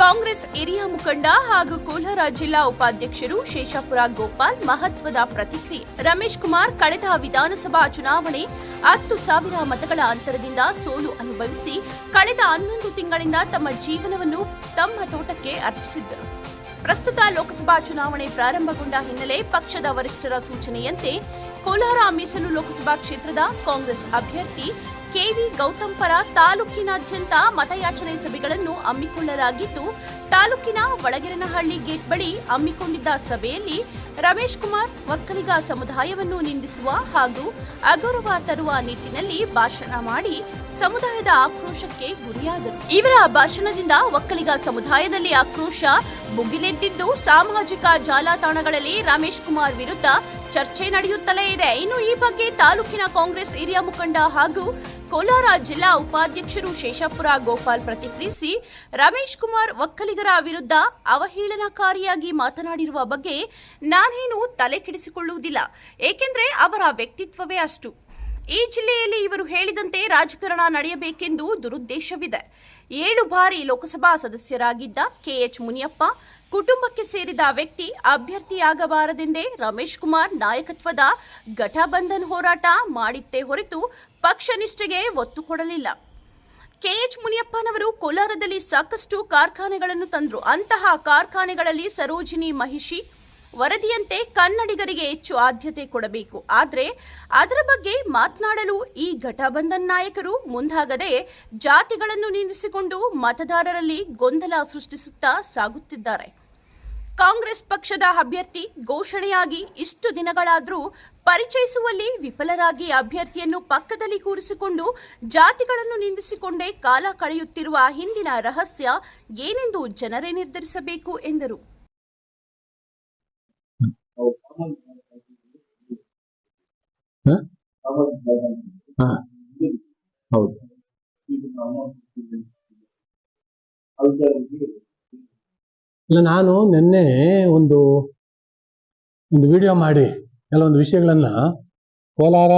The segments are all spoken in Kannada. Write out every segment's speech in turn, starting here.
ಕಾಂಗ್ರೆಸ್ ಹಿರಿಯ ಮುಖಂಡ ಹಾಗೂ ಕೋಲಾರ ಜಿಲ್ಲಾ ಉಪಾಧ್ಯಕ್ಷರು ಶೇಷಾಪುರ ಗೋಪಾಲ್ ಮಹತ್ವದ ಪ್ರತಿಕ್ರಿಯೆ. ರಮೇಶ್ ಕುಮಾರ್ ಕಳೆದ ವಿಧಾನಸಭಾ ಚುನಾವಣೆ ಹತ್ತು ಸಾವಿರ ಮತಗಳ ಅಂತರದಿಂದ ಸೋಲು ಅನುಭವಿಸಿ ಕಳೆದ ಹನ್ನೊಂದು ತಿಂಗಳಿಂದ ತಮ್ಮ ಜೀವನವನ್ನು ತಮ್ಮ ತೋಟಕ್ಕೆ ಅರ್ಪಿಸಿದ್ದರು. ಪ್ರಸ್ತುತ ಲೋಕಸಭಾ ಚುನಾವಣೆ ಪ್ರಾರಂಭಗೊಂಡ ಹಿನ್ನೆಲೆ ಪಕ್ಷದ ವರಿಷ್ಠರ ಸೂಚನೆಯಂತೆ ಕೋಲಾರ ಮೀಸಲು ಲೋಕಸಭಾ ಕ್ಷೇತ್ರದ ಕಾಂಗ್ರೆಸ್ ಅಭ್ಯರ್ಥಿ ಕೆವಿ ಗೌತಮ್ ಪರ ತಾಲೂಕಿನಾದ್ಯಂತ ಮತಯಾಚನೆ ಸಭೆಗಳನ್ನು ಹಮ್ಮಿಕೊಳ್ಳಲಾಗಿದ್ದು, ತಾಲೂಕಿನ ಒಳಗೆರನಹಳ್ಳಿ ಗೇಟ್ ಬಳಿ ಹಮ್ಮಿಕೊಂಡಿದ್ದ ಸಭೆಯಲ್ಲಿ ರಮೇಶ್ ಕುಮಾರ್ ಒಕ್ಕಲಿಗ ಸಮುದಾಯವನ್ನು ನಿಂದಿಸುವ ಹಾಗೂ ಅಗೌರವ ತರುವ ನಿಟ್ಟಿನಲ್ಲಿ ಭಾಷಣ ಮಾಡಿ ಸಮುದಾಯದ ಆಕ್ರೋಶಕ್ಕೆ ಗುರಿಯಾದರು. ಇವರ ಭಾಷಣದಿಂದ ಒಕ್ಕಲಿಗ ಸಮುದಾಯದಲ್ಲಿ ಆಕ್ರೋಶ ಭುಗಿಲೆದ್ದಿದ್ದು, ಸಾಮಾಜಿಕ ಜಾಲತಾಣಗಳಲ್ಲಿ ರಮೇಶ್ ಕುಮಾರ್ ವಿರುದ್ಧ ಚರ್ಚೆ ನಡೆಯುತ್ತಲೇ ಇದೆ. ಇನ್ನು ಈ ಬಗ್ಗೆ ತಾಲೂಕಿನ ಕಾಂಗ್ರೆಸ್ ಹಿರಿಯ ಮುಖಂಡ ಹಾಗೂ ಕೋಲಾರ ಜಿಲ್ಲಾ ಉಪಾಧ್ಯಕ್ಷರು ಶೇಷಾಪುರ ಗೋಪಾಲ್ ಪ್ರತಿಕ್ರಿಯಿಸಿ, ರಮೇಶ್ ಕುಮಾರ್ ಒಕ್ಕಲಿಗರ ವಿರುದ್ಧ ಅವಹೇಳನಕಾರಿಯಾಗಿ ಮಾತನಾಡಿರುವ ಬಗ್ಗೆ ನಾನೇನು ತಲೆ ಕೆಡಿಸಿಕೊಳ್ಳುವುದಿಲ್ಲ ಏಕೆಂದರೆ ಅವರ ವ್ಯಕ್ತಿತ್ವವೇ ಅಷ್ಟು. ಈ ಜಿಲ್ಲೆಯಲ್ಲಿ ಇವರು ಹೇಳಿದಂತೆ ರಾಜಕಾರಣ ನಡೆಯಬೇಕೆಂದು ದುರುದ್ದೇಶವಿದೆ. ಏಳು ಬಾರಿ ಲೋಕಸಭಾ ಸದಸ್ಯರಾಗಿದ್ದ ಕೆಎಚ್ ಮುನಿಯಪ್ಪ ಕುಟುಂಬಕ್ಕೆ ಸೇರಿದ ವ್ಯಕ್ತಿ ಅಭ್ಯರ್ಥಿಯಾಗಬಾರದೆಂದೇ ರಮೇಶ್ ಕುಮಾರ್ ನಾಯಕತ್ವದ ಘಟಬಂಧನ್ ಹೋರಾಟ ಮಾಡಿತ್ತೇ ಹೊರತು ಪಕ್ಷ ನಿಷ್ಠೆಗೆ ಒತ್ತು ಕೊಡಲಿಲ್ಲ. ಕೆಎಚ್ ಮುನಿಯಪ್ಪನವರು ಕೋಲಾರದಲ್ಲಿ ಸಾಕಷ್ಟು ಕಾರ್ಖಾನೆಗಳನ್ನು ತಂದರು. ಅಂತಹ ಕಾರ್ಖಾನೆಗಳಲ್ಲಿ ಸರೋಜಿನಿ ಮಹಿಷಿ ವರದಿಯಂತೆ ಕನ್ನಡಿಗರಿಗೆ ಹೆಚ್ಚು ಆದ್ಯತೆ ಕೊಡಬೇಕು. ಆದರೆ ಅದರ ಬಗ್ಗೆ ಮಾತನಾಡಲು ಈ ಘಟಬಂಧನ್ ನಾಯಕರು ಮುಂದಾಗದೆ ಜಾತಿಗಳನ್ನು ನಿಂದಿಸಿಕೊಂಡು ಮತದಾರರಲ್ಲಿ ಗೊಂದಲ ಸೃಷ್ಟಿಸುತ್ತಾ ಸಾಗುತ್ತಿದ್ದಾರೆ. ಕಾಂಗ್ರೆಸ್ ಪಕ್ಷದ ಅಭ್ಯರ್ಥಿ ಘೋಷಣೆಯಾಗಿ ಇಷ್ಟು ದಿನಗಳಾದರೂ ಪರಿಚಯಿಸುವಲ್ಲಿ ವಿಫಲರಾಗಿ ಅಭ್ಯರ್ಥಿಯನ್ನು ಪಕ್ಕದಲ್ಲಿ ಕೂರಿಸಿಕೊಂಡು ಜಾತಿಗಳನ್ನು ನಿಂದಿಸಿಕೊಂಡೇ ಕಾಲ ಕಳೆಯುತ್ತಿರುವ ಹಿಂದಿನ ರಹಸ್ಯ ಏನೆಂದು ಜನರೇ ನಿರ್ಧರಿಸಬೇಕು ಎಂದರು. ಹೌದು. ಇಲ್ಲ ನಾನು ನಿನ್ನೆ ಒಂದು ಒಂದು ವಿಡಿಯೋ ಮಾಡಿ ಕೆಲವೊಂದು ವಿಷಯಗಳನ್ನ ಕೋಲಾರ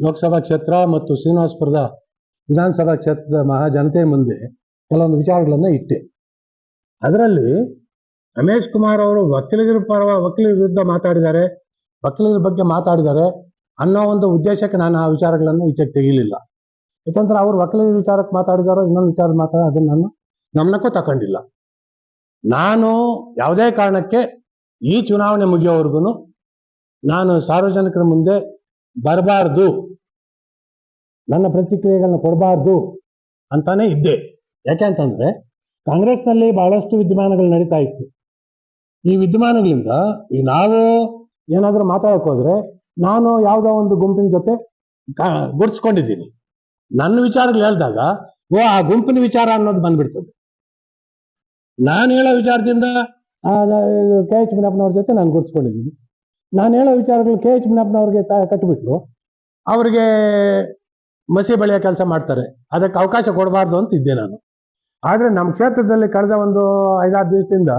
ಲೋಕಸಭಾ ಕ್ಷೇತ್ರ ಮತ್ತು ಶ್ರೀನಿವಾಸಪುರದ ವಿಧಾನಸಭಾ ಕ್ಷೇತ್ರದ ಮಹಾಜನತೆ ಮುಂದೆ ಕೆಲವೊಂದು ವಿಚಾರಗಳನ್ನ ಇಟ್ಟೆ. ಅದರಲ್ಲಿ ರಮೇಶ್ ಕುಮಾರ್ ಅವರು ವಕೀಲರ ಪರ ವಕೀಲ ವಿರುದ್ಧ ಮಾತಾಡಿದ್ದಾರೆ. ವಕೀಲರ ಬಗ್ಗೆ ಮಾತಾಡಿದ್ದಾರೆ. ಅನ್ನೋ ಒಂದು ಉದ್ದೇಶಕ್ಕೆ ನಾನು ಆ ವಿಚಾರಗಳನ್ನು ಈಚೆಗೆ ತೆಗಿಲಿಲ್ಲ. ಯಾಕಂದ್ರೆ ಅವ್ರು ವಕೀಲರ ವಿಚಾರಕ್ಕೆ ಮಾತಾಡಿದಾರೋ ಇನ್ನೊಂದು ವಿಚಾರ ಮಾತಾಡ ಅದನ್ನು ನಾನು ಗಮನಕ್ಕೂ ತಗೊಂಡಿಲ್ಲ ನಾನು ಯಾವುದೇ ಕಾರಣಕ್ಕೆ ಈ ಚುನಾವಣೆ ಮುಗಿಯೋವರೆಗೂ ನಾನು ಸಾರ್ವಜನಿಕರ ಮುಂದೆ ಬರಬಾರ್ದು, ನನ್ನ ಪ್ರತಿಕ್ರಿಯೆಗಳನ್ನ ಕೊಡಬಾರ್ದು ಅಂತಾನೆ ಇದ್ದೆ. ಯಾಕೆ ಅಂತಂದ್ರೆ ಕಾಂಗ್ರೆಸ್ನಲ್ಲಿ ಬಹಳಷ್ಟು ವಿದ್ಯಮಾನಗಳು ನಡೀತಾ ಇತ್ತು. ಈ ವಿದ್ಯಮಾನಗಳಿಂದ ಈ ನಾವು ಏನಾದರೂ ಮಾತಾಡಕ್ ಹೋದ್ರೆ ನಾನು ಯಾವುದೋ ಒಂದು ಗುಂಪಿನ ಜೊತೆ ಗುರ್ಸ್ಕೊಂಡಿದ್ದೀನಿ. ನನ್ನ ವಿಚಾರಗಳು ಹೇಳಿದಾಗ, ಓ, ಆ ಗುಂಪಿನ ವಿಚಾರ ಅನ್ನೋದು ಬಂದ್ಬಿಡ್ತದೆ. ನಾನು ಹೇಳೋ ವಿಚಾರದಿಂದ ಕೆ ಎಚ್ ಮಿನಪ್ಪನವ್ರ ಜೊತೆ ನಾನು ಗುರ್ಸ್ಕೊಂಡಿದ್ದೀನಿ. ನಾನು ಹೇಳೋ ವಿಚಾರಗಳು ಕೆ ಎಚ್ ಮಿನಪ್ಪನವ್ರಿಗೆ ಕಟ್ಬಿಟ್ಟು, ಅವ್ರಿಗೆ ಮಸಿ ಬಳಿಯೋ ಕೆಲಸ ಮಾಡ್ತಾರೆ. ಅದಕ್ಕೆ ಅವಕಾಶ ಕೊಡಬಾರ್ದು ಅಂತ ಇದ್ದೆ ನಾನು. ಆದರೆ ನಮ್ಮ ಕ್ಷೇತ್ರದಲ್ಲಿ ಕಳೆದ ಒಂದು ಐದಾರು ದಿವಸದಿಂದ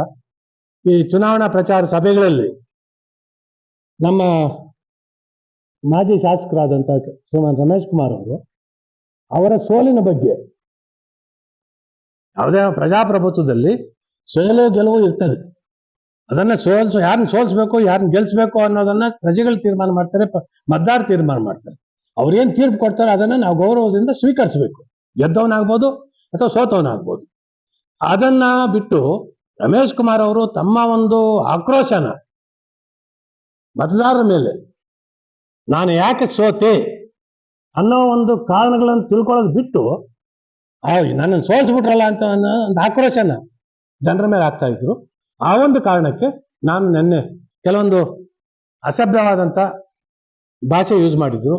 ಈ ಚುನಾವಣಾ ಪ್ರಚಾರ ಸಭೆಗಳಲ್ಲಿ ನಮ್ಮ ಮಾಜಿ ಶಾಸಕರಾದಂಥ ಶ್ರೀಮಾನ್ ರಮೇಶ್ ಕುಮಾರ್ ಅವರು, ಅವರ ಸೋಲಿನ ಬಗ್ಗೆ. ಯಾವುದೇ ಪ್ರಜಾಪ್ರಭುತ್ವದಲ್ಲಿ ಸೋಲು ಗೆಲುವು ಇರ್ತದೆ. ಅದನ್ನ ಸೋಲ್ಸು ಯಾರನ್ನ ಸೋಲ್ಸ್ಬೇಕು ಯಾರನ್ನ ಗೆಲ್ಸ್ಬೇಕು ಅನ್ನೋದನ್ನ ಪ್ರಜೆಗಳು ತೀರ್ಮಾನ ಮಾಡ್ತಾರೆ, ಪ- ಮತದಾರ ತೀರ್ಮಾನ ಮಾಡ್ತಾರೆ. ಅವ್ರೇನ್ ತೀರ್ಪು ಕೊಡ್ತಾರೆ ಅದನ್ನ ನಾವು ಗೌರವದಿಂದ ಸ್ವೀಕರಿಸಬೇಕು. ಗೆದ್ದವನಾಗ್ಬೋದು ಅಥವಾ ಸೋತವನಾಗ್ಬೋದು. ಅದನ್ನ ಬಿಟ್ಟು ರಮೇಶ್ ಕುಮಾರ್ ಅವರು ತಮ್ಮ ಒಂದು ಆಕ್ರೋಶನ, ಮತದಾರರ ಮೇಲೆ ನಾನು ಯಾಕೆ ಸೋತೆ ಅನ್ನೋ ಒಂದು ಕಾರಣಗಳನ್ನು ತಿಳ್ಕೊಳ್ಳೋದು ಬಿಟ್ಟು ನನ್ನನ್ನು ಸೋಲಿಸ್ಬಿಟ್ರಲ್ಲ ಅಂತ ಒಂದು ಆಕ್ರೋಶನ ಜನರ ಮೇಲೆ ಆಗ್ತಾ ಇದ್ರು. ಆ ಒಂದು ಕಾರಣಕ್ಕೆ ನಾನು ನಿನ್ನೆ ಕೆಲವೊಂದು ಅಸಭ್ಯವಾದಂಥ ಭಾಷೆ ಯೂಸ್ ಮಾಡಿದ್ರು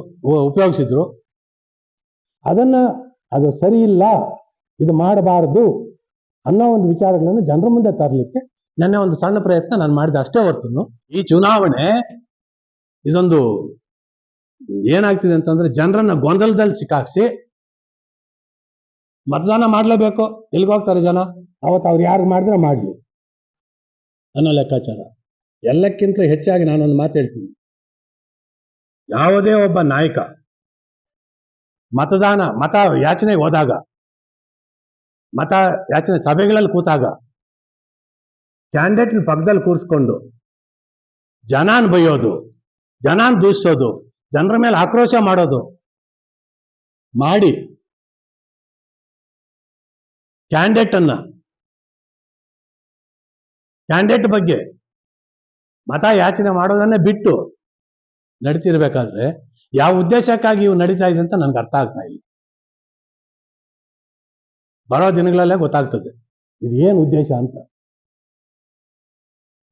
ಉಪಯೋಗಿಸಿದ್ರು. ಅದನ್ನ ಅದು ಸರಿ ಇಲ್ಲ, ಇದು ಮಾಡಬಾರದು ಅನ್ನೋ ಒಂದು ವಿಚಾರಗಳನ್ನು ಜನರ ಮುಂದೆ ತರಲಿಕ್ಕೆ ನೆನ್ನೆ ಒಂದು ಸಣ್ಣ ಪ್ರಯತ್ನ ನಾನು ಮಾಡಿದ. ಅಷ್ಟೇ ಹೊರತು ಈ ಚುನಾವಣೆ ಇದೊಂದು ಏನಾಗ್ತಿದೆ ಅಂತಂದ್ರೆ ಜನರನ್ನ ಗೊಂದಲದಲ್ಲಿ ಸಿಕ್ಕಾಕ್ಸಿ ಮತದಾನ ಮಾಡ್ಲೇಬೇಕು. ಎಲ್ಲಿಗೆ ಹೋಗ್ತಾರೆ ಜನ? ಅವತ್ತು ಅವ್ರು ಯಾರು ಮಾಡಿದ್ರೆ ಮಾಡಲಿ ಅನ್ನೋ ಲೆಕ್ಕಾಚಾರ. ಎಲ್ಲಕ್ಕಿಂತ ಹೆಚ್ಚಾಗಿ ನಾನೊಂದು ಮಾತು ಯಾವುದೇ ಒಬ್ಬ ನಾಯಕ ಮತದಾನ, ಮತ ಯಾಚನೆ ಹೋದಾಗ, ಮತ ಯಾಚನೆ ಸಭೆಗಳಲ್ಲಿ ಕೂತಾಗ, ಕ್ಯಾಂಡಿಡೇಟ್ನ ಪಕ್ಕದಲ್ಲಿ ಕೂರಿಸ್ಕೊಂಡು, ಜನಾನ್ ಬೈಯೋದು ಜನಾನ್ ದೂಷಿಸೋದು ಜನರ ಮೇಲೆ ಆಕ್ರೋಶ ಮಾಡೋದು. ಮಾಡಿ. ಕ್ಯಾಂಡಿಡೇಟ್ ಅನ್ನ. ಕ್ಯಾಂಡಿಡೇಟ್ ಬಗ್ಗೆ. ಮತ ಯಾಚನೆ ಮಾಡೋದನ್ನೇ ಬಿಟ್ಟು ನಡೀತಿರ್ಬೇಕಾದ್ರೆ ಯಾವ ಉದ್ದೇಶಕ್ಕಾಗಿ ಇವು ನಡೀತಾ ಇದೆ ಅಂತ ನನ್ಗೆ ಅರ್ಥ ಆಗ್ತಾ ಇಲ್ಲ. ಬರೋ ದಿನಗಳಲ್ಲೇ ಗೊತ್ತಾಗ್ತದೆ. ಇದು ಏನು ಉದ್ದೇಶ ಅಂತ.